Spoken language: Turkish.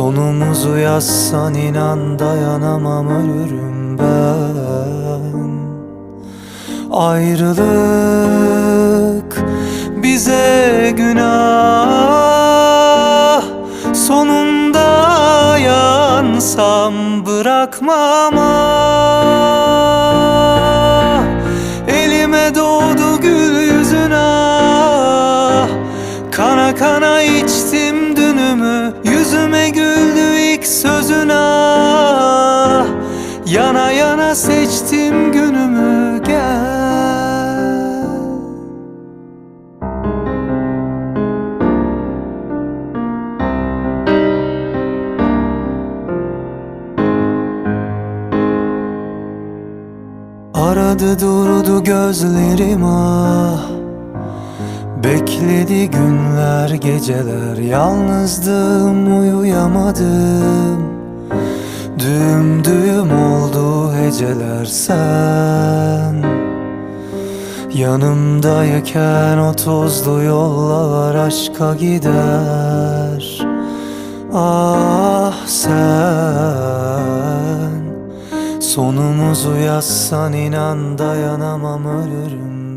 Sonumuzu yazsan inan dayanamam ölürüm ben. Ayrılık bize günah. Sonunda yansam bırakmam ah. Elime doğdu gül yüzün ah Kana kana içtim dünümü Yana yana seçtim günümü gel. Aradı durdu gözlerim ah. Bekledi günler geceler. Yalnızdım uyuyamadım oldu heceler sen Yanımdayken o tozlu yollar aşka gider. Ah sen Sonumuzu yazsan inan dayanamam ölürüm